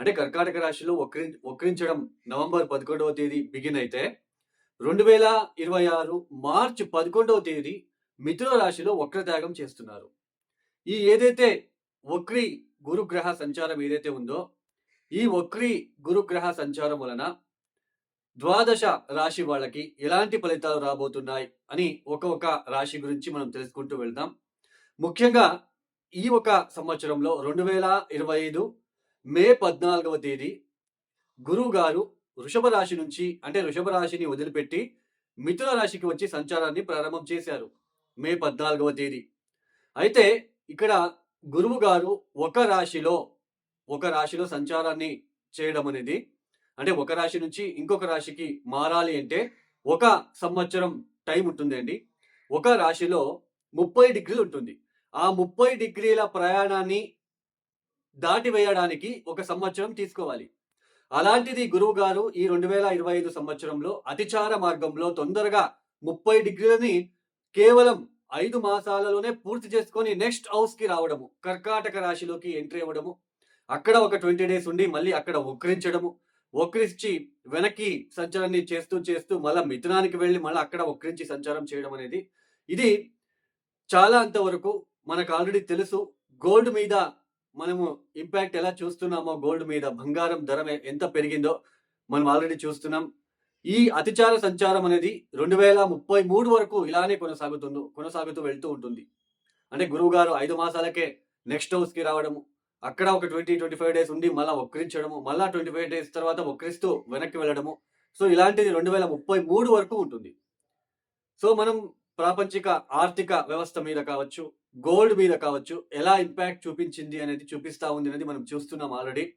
అంటే కర్కాటక రాశిలో వక్రి వక్రించడం నవంబర్ పదకొండవ తేదీ బిగిన్ అయితే రెండు వేల ఇరవై ఆరు మార్చ్ పదకొండవ తేదీ మిథున రాశిలో వక్రత్యాగం చేస్తున్నారు. ఈ ఏదైతే వక్రి గురుగ్రహ సంచారం ఏదైతే ఉందో ఈ వక్రి గురుగ్రహ సంచారం వలన ద్వాదశ రాశి వాళ్ళకి ఎలాంటి ఫలితాలు రాబోతున్నాయి అని ఒక్కొక్క రాశి గురించి మనం తెలుసుకుంటూ వెళ్దాం. ముఖ్యంగా ఈ ఒక సంవత్సరంలో రెండు వేల ఇరవై ఐదు మే పద్నాలుగవ తేదీ గురువు గారు వృషభ రాశి నుంచి అంటే వృషభ రాశిని వదిలిపెట్టి మిథున రాశికి వచ్చి సంచారాన్ని ప్రారంభం చేశారు మే పద్నాలుగవ తేదీ. అయితే ఇక్కడ గురువు గారు ఒక రాశిలో ఒక రాశిలో సంచారాన్ని చేయడం అనేది అంటే ఒక రాశి నుంచి ఇంకొక రాశికి మారాలి అంటే ఒక సంవత్సరం టైం ఉంటుందండి ఒక రాశిలో ముప్పై డిగ్రీలు ఉంటుంది. ఆ ముప్పై డిగ్రీల ప్రయాణాన్ని దాటి వేయడానికి ఒక సంవత్సరం తీసుకోవాలి. అలాంటిది గురువు గారు ఈ రెండు వేల ఇరవై ఐదు సంవత్సరంలో అతిచార మార్గంలో తొందరగా ముప్పై డిగ్రీలని కేవలం ఐదు మాసాలలోనే పూర్తి చేసుకొని నెక్స్ట్ హౌస్కి రావడము కర్కాటక రాశిలోకి ఎంట్రీ అవ్వడము అక్కడ ఒక ట్వంటీ డేస్ ఉండి మళ్ళీ అక్కడ వక్రించడము వక్రించి వెనక్కి సంచారాన్ని చేస్తూ చేస్తూ మళ్ళీ మిథునానికి వెళ్ళి మళ్ళీ అక్కడ వక్రించి సంచారం చేయడం అనేది ఇది చాలా అంతవరకు మనకు ఆల్రెడీ తెలుసు. గోల్డ్ మీద మనము ఇంపాక్ట్ ఎలా చూస్తున్నామో గోల్డ్ మీద బంగారం ధర ఎంత పెరిగిందో మనం ఆల్రెడీ చూస్తున్నాం. ఈ అతిచార సంచారం అనేది రెండు వేల ముప్పై మూడు వరకు ఇలానే కొనసాగుతుంది కొనసాగుతూ వెళ్తూ ఉంటుంది. అంటే గురువు గారు ఐదు మాసాలకే నెక్స్ట్ హౌస్కి రావడము అక్కడ ఒక ట్వంటీ ట్వంటీ ఫైవ్ డేస్ ఉండి మళ్ళీ వక్రించడము మళ్ళీ ట్వంటీ ఫైవ్ డేస్ తర్వాత వక్రిస్తూ వెనక్కి వెళ్ళడము. సో ఇలాంటిది రెండు వేల ముప్పై మూడు వరకు ఉంటుంది. సో మనం ప్రాపంచిక ఆర్థిక వ్యవస్థ మీద కావచ్చు గోల్డ్ మీద కావచ్చు ఎలా ఇంపాక్ట్ చూపించింది అనేది చూపిస్తూ ఉంది అనేది మనం చూస్తున్నాం ఆల్రెడీ.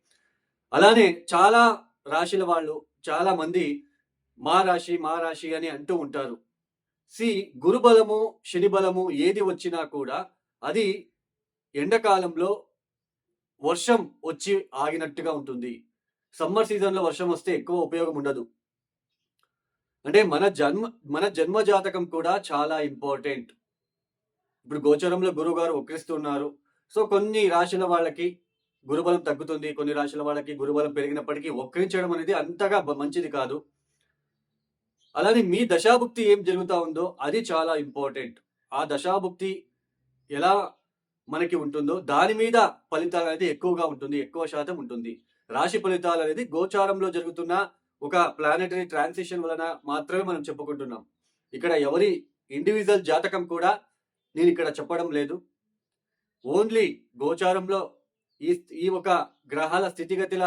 అలానే చాలా రాశుల వాళ్ళు చాలా మంది మా రాశి మా రాశి అని అంటూ ఉంటారు. సి గురుబలము శని బలము ఏది వచ్చినా కూడా అది ఎండాకాలంలో వర్షం వచ్చి ఆగినట్టుగా ఉంటుంది. సమ్మర్ సీజన్లో వర్షం వస్తే ఎక్కువ ఉపయోగం ఉండదు. అంటే మన జన్మ మన జన్మ జాతకం కూడా చాలా ఇంపార్టెంట్. ఇప్పుడు గోచరంలో గురువు గారు వక్రిస్తున్నారు సో కొన్ని రాశుల వాళ్ళకి గురుబలం తగ్గుతుంది. కొన్ని రాశుల వాళ్ళకి గురుబలం పెరిగినప్పటికీ వక్రించడం అనేది అంతగా మంచిది కాదు. అలానే మీ దశాభుక్తి ఏం జరుగుతూ ఉందో అది చాలా ఇంపార్టెంట్. ఆ దశాభుక్తి ఎలా మనకి ఉంటుందో దాని మీద ఫలితాలు అనేది ఎక్కువగా ఉంటుంది. ఎక్కువ శాతం ఉంటుంది. రాశి ఫలితాలు అనేది గోచారంలో జరుగుతున్న ఒక ప్లానెటరీ ట్రాన్సిషన్ వలన మాత్రమే మనం చెప్పుకుంటున్నాం. ఇక్కడ ఎవరి ఇండివిజువల్ జాతకం కూడా నేను ఇక్కడ చెప్పడం లేదు. ఓన్లీ గోచారంలో ఈ ఈ ఒక గ్రహాల స్థితిగతిల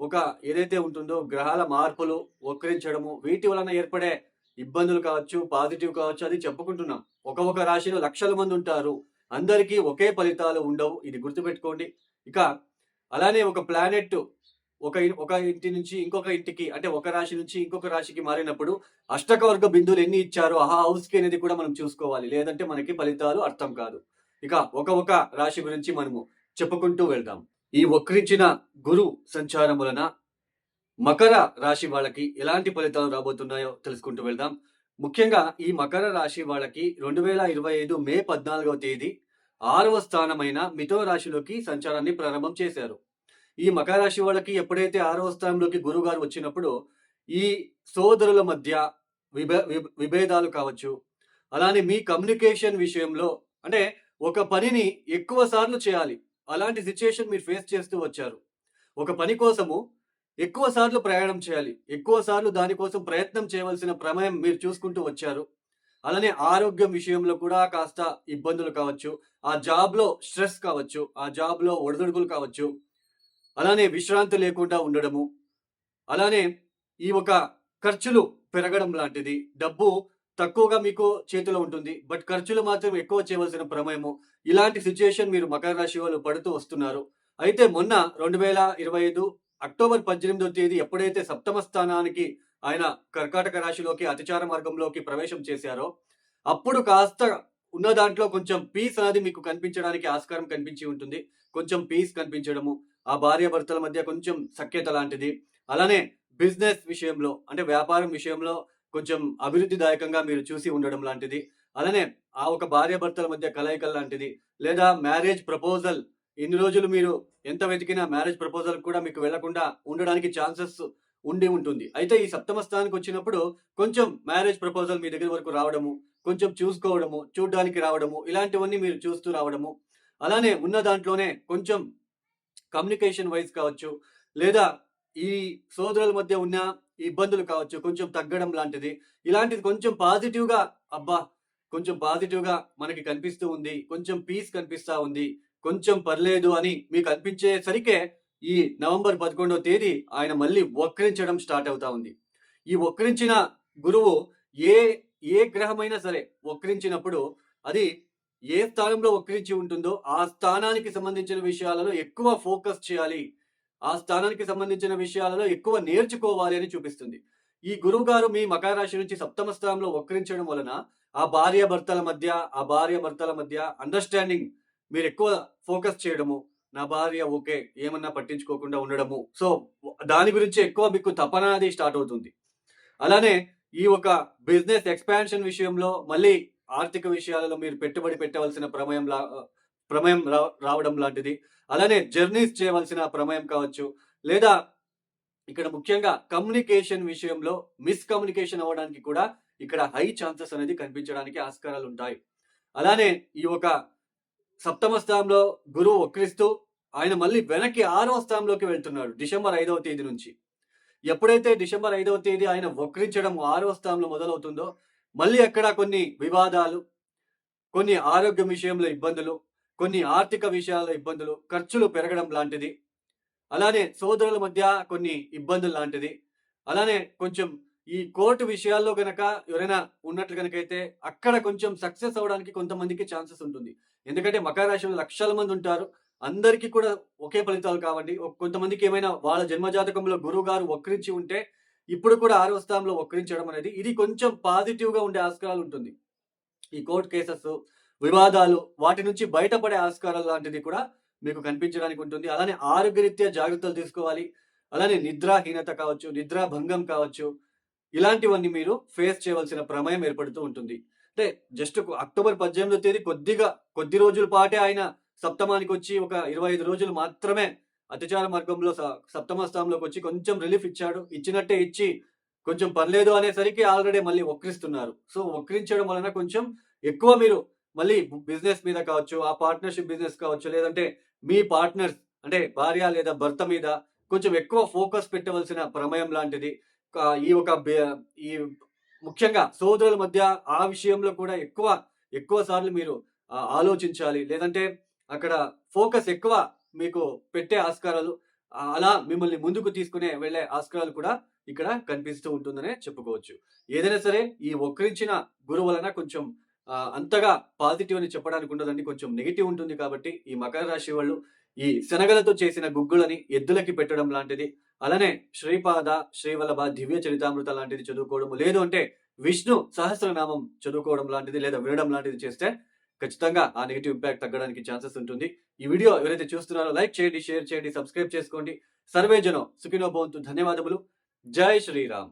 ఒక ఏదైతే ఉంటుందో గ్రహాల మార్పులు వక్రించడము వీటి వలన ఏర్పడే ఇబ్బందులు కావచ్చు పాజిటివ్ కావచ్చు అది చెప్పుకుంటున్నాం. ఒక ఒక రాశిలో లక్షల మంది ఉంటారు. అందరికీ ఒకే ఫలితాలు ఉండవు. ఇది గుర్తుపెట్టుకోండి. ఇక అలానే ఒక ప్లానెట్ ఒక ఇ- ఒక ఇంటి నుంచి ఇంకొక ఇంటికి అంటే ఒక రాశి నుంచి ఇంకొక రాశికి మారినప్పుడు అష్టకవర్గ బిందువులు ఎన్ని ఇచ్చారో? ఆ హౌస్కి అనేది కూడా మనం చూసుకోవాలి. లేదంటే మనకి ఫలితాలు అర్థం కాదు. ఇక ఒక ఒక రాశి గురించి మనము చెప్పుకుంటూ వెళ్దాం. ఈ వక్రించిన గురు సంచారం వలన మకర రాశి వాళ్ళకి ఎలాంటి ఫలితాలు రాబోతున్నాయో తెలుసుకుంటూ వెళ్దాం. ముఖ్యంగా ఈ మకర రాశి వాళ్ళకి రెండు వేల ఇరవై ఐదు మే పద్నాలుగవ తేదీ ఆరవ స్థానమైన మిథో రాశిలోకి సంచారాన్ని ప్రారంభం చేశారు. ఈ మకర రాశి వాళ్ళకి ఎప్పుడైతే ఆరవ స్థానంలోకి గురుగారు వచ్చినప్పుడు ఈ సోదరుల మధ్య విభే విభ- విభేదాలు కావచ్చు అలానే మీ కమ్యూనికేషన్ విషయంలో అంటే ఒక పనిని ఎక్కువ సార్లు చేయాలి. అలాంటి సిచ్యుయేషన్ మీరు ఫేస్ చేస్తూ వచ్చారు. ఒక పని కోసము ఎక్కువ సార్లు ప్రయాణం చేయాలి. ఎక్కువ సార్లు దానికోసం ప్రయత్నం చేయవలసిన ప్రమేయం మీరు చూసుకుంటూ వచ్చారు. అలానే ఆరోగ్యం విషయంలో కూడా కాస్త ఇబ్బందులు కావచ్చు. ఆ జాబ్లో స్ట్రెస్ కావచ్చు. ఆ జాబ్లో ఒడిదుడుకులు కావచ్చు. అలానే విశ్రాంతి లేకుండా ఉండడము అలానే ఈ ఒక ఖర్చులు పెరగడం లాంటిది. డబ్బు తక్కువగా మీకు చేతిలో ఉంటుంది బట్ ఖర్చులు మాత్రం ఎక్కువ చేయవలసిన ప్రమేయము. ఇలాంటి సిచ్యుయేషన్ మీరు మకర రాశి వాళ్ళు పడుతూ వస్తున్నారు. అయితే మొన్న రెండు వేల ఇరవై ఐదు అక్టోబర్ పద్దెనిమిదో తేదీ ఎప్పుడైతే సప్తమ స్థానానికి ఆయన కర్కాటక రాశిలోకి అతిచార మార్గంలోకి ప్రవేశం చేశారో అప్పుడు కాస్త ఉన్న దాంట్లో కొంచెం పీస్ అనేది మీకు కనిపించడానికి ఆస్కారం కనిపించి ఉంటుంది. కొంచెం పీస్ కనిపించడము ఆ భార్య భర్తల మధ్య కొంచెం సఖ్యత లాంటిది. అలానే బిజినెస్ విషయంలో అంటే వ్యాపారం విషయంలో కొంచెం అభివృద్ధిదాయకంగా మీరు చూసి ఉండడం లాంటిది. అలానే ఆ ఒక భార్య భర్తల మధ్య కలయికలు లాంటిది. లేదా మ్యారేజ్ ప్రపోజల్ ఇన్ని రోజులు మీరు ఎంత వెతికినా మ్యారేజ్ ప్రపోజల్ కూడా మీకు వెళ్ళకుండా ఉండడానికి ఛాన్సెస్ ఉండి ఉంటుంది. అయితే ఈ సప్తమ స్థానానికి వచ్చినప్పుడు కొంచెం మ్యారేజ్ ప్రపోజల్ మీ దగ్గర వరకు రావడము కొంచెం చూసుకోవడము చూడడానికి రావడము ఇలాంటివన్నీ మీరు చూస్తూ రావడము. అలానే ఉన్న దాంట్లోనే కొంచెం కమ్యూనికేషన్ వైజ్ కావచ్చు లేదా ఈ సోదరుల మధ్య ఉన్న ఇబ్బందులు కావచ్చు కొంచెం తగ్గడం లాంటిది. ఇలాంటిది కొంచెం పాజిటివ్గా అబ్బా! కొంచెం పాజిటివ్గా మనకి కనిపిస్తూ ఉంది కొంచెం పీస్ కనిపిస్తూ ఉంది కొంచెం పర్లేదు అని మీకు అనిపించేసరికే ఈ నవంబర్ పదకొండవ తేదీ ఆయన మళ్ళీ వక్రించడం స్టార్ట్ అవుతా ఉంది. ఈ వక్రించిన గురువు ఏ ఏ గ్రహమైనా సరే వక్రించినప్పుడు అది ఏ స్థానంలో వక్రించి ఉంటుందో ఆ స్థానానికి సంబంధించిన విషయాలలో ఎక్కువ ఫోకస్ చేయాలి. ఆ స్థానానికి సంబంధించిన విషయాలలో ఎక్కువ నేర్చుకోవాలి అని చూపిస్తుంది. ఈ గురువు గారు మీ మకర రాశి నుంచి సప్తమ స్థానంలో వక్రించడం వలన ఆ భార్య భర్తల మధ్య ఆ భార్య భర్తల మధ్య అండర్స్టాండింగ్ మీరు ఎక్కువ ఫోకస్ చేయడము నా భార్య ఓకే ఏమన్నా పట్టించుకోకుండా ఉండడము. సో దాని గురించి ఎక్కువ మీకు తపన అది స్టార్ట్ అవుతుంది. అలానే ఈ ఒక బిజినెస్ ఎక్స్పాన్షన్ విషయంలో మళ్ళీ ఆర్థిక విషయాలలో మీరు పెట్టుబడి పెట్టవలసిన ప్రమేయం లా ప్రమేయం రావడం లాంటిది. అలానే జర్నీస్ చేయవలసిన ప్రమేయం కావచ్చు. లేదా ఇక్కడ ముఖ్యంగా కమ్యూనికేషన్ విషయంలో మిస్కమ్యూనికేషన్ అవ్వడానికి కూడా ఇక్కడ హై ఛాన్సెస్ అనేది కనిపించడానికి ఆస్కారాలు ఉంటాయి. అలానే ఈ ఒక సప్తమ స్థానంలో గురువు వక్రిస్తూ ఆయన మళ్ళీ వెనక్కి ఆరవ స్థానంలోకి వెళ్తున్నాడు డిసెంబర్ ఐదవ తేదీ నుంచి. ఎప్పుడైతే డిసెంబర్ ఐదవ తేదీ ఆయన వక్రించడం ఆరవ స్థానంలో మొదలవుతుందో మళ్ళీ అక్కడ కొన్ని వివాదాలు కొన్ని ఆరోగ్యం విషయంలో ఇబ్బందులు కొన్ని ఆర్థిక విషయాల ఇబ్బందులు ఖర్చులు పెరగడం లాంటిది. అలానే సోదరుల మధ్య కొన్ని ఇబ్బందులు లాంటిది. అలానే కొంచెం ఈ కోర్టు విషయాల్లో కనుక ఎవరైనా ఉన్నట్లు కనుకైతే అక్కడ కొంచెం సక్సెస్ అవడానికి కొంతమందికి ఛాన్సెస్ ఉంటుంది. ఎందుకంటే మకర రాశిలో లక్షల మంది ఉంటారు. అందరికీ కూడా ఒకే ఫలితాలు కావండి. కొంతమందికి ఏమైనా వాళ్ళ జన్మజాతకంలో గురువు గారు వక్రించి ఉంటే ఇప్పుడు కూడా ఆరో స్థానంలో వక్రించడం అనేది ఇది కొంచెం పాజిటివ్గా ఉండే ఆస్కారాలు ఉంటుంది. ఈ కోర్టు కేసెస్ వివాదాలు వాటి నుంచి బయటపడే ఆస్కారాలు లాంటిది కూడా మీకు కనిపించడానికి ఉంటుంది. అలానే ఆరోగ్యరీత్యా జాగ్రత్తలు తీసుకోవాలి. అలానే నిద్రాహీనత కావచ్చు నిద్రాభంగం కావచ్చు ఇలాంటివన్నీ మీరు ఫేస్ చేయవలసిన ప్రమేయం ఏర్పడుతూ ఉంటుంది. అంటే జస్ట్ అక్టోబర్ పద్దెనిమిదో తేదీ కొద్దిగా కొద్ది రోజుల పాటే ఆయన సప్తమానికి వచ్చి ఒక ఇరవై ఐదు రోజులు మాత్రమే అతిచార మార్గంలో స- సప్తమ స్థానంలోకి వచ్చి కొంచెం రిలీఫ్ ఇచ్చాడు. ఇచ్చినట్టే ఇచ్చి కొంచెం పర్లేదు అనేసరికి ఆల్రెడీ మళ్ళీ వక్రిస్తున్నారు. సో వక్రించడం వలన కొంచెం ఎక్కువ మీరు మళ్ళీ బిజినెస్ మీద కావచ్చు ఆ పార్ట్నర్షిప్ బిజినెస్ కావచ్చు లేదంటే మీ పార్ట్నర్స్ అంటే భార్య లేదా భర్త మీద కొంచెం ఎక్కువ ఫోకస్ పెట్టవలసిన ప్రమేయం లాంటిది. ఈ ఒక బే- ఈ ముఖ్యంగా సోదరుల మధ్య ఆ విషయంలో కూడా ఎక్కువ ఎక్కువ సార్లు మీరు ఆలోచించాలి. లేదంటే అక్కడ ఫోకస్ ఎక్కువ మీకు పెట్టే ఆస్కారాలు అలా మిమ్మల్ని ముందుకు తీసుకునే వెళ్ళే ఆస్కారాలు కూడా ఇక్కడ కనిపిస్తూ ఉంటుందనే చెప్పుకోవచ్చు. ఏదైనా సరే ఈ వక్రించిన గురువు వలన కొంచెం అంతగా పాజిటివ్ అని చెప్పడానికి ఉండదండి. కొంచెం నెగిటివ్ ఉంటుంది కాబట్టి ఈ మకర రాశి వాళ్ళు ఈ శనగలతో చేసిన గుగ్గులని ఎద్దులకి పెట్టడం లాంటిది అలానే శ్రీపాద శ్రీవల్లభ దివ్య చరితామృత లాంటిది చదువుకోవడం లేదు అంటే విష్ణు సహస్రనామం చదువుకోవడం లాంటిది లేదా వినడం లాంటిది చేస్తే ఖచ్చితంగా ఆ నెగిటివ్ ఇంపాక్ట్ తగ్గడానికి ఛాన్సెస్ ఉంటుంది. ఈ వీడియో ఎవరైతే చూస్తున్నారో లైక్ చేయండి షేర్ చేయండి సబ్స్క్రైబ్ చేసుకోండి. సర్వే జనం సుఖినో భవంతు. ధన్యవాదములు. జై శ్రీరామ్.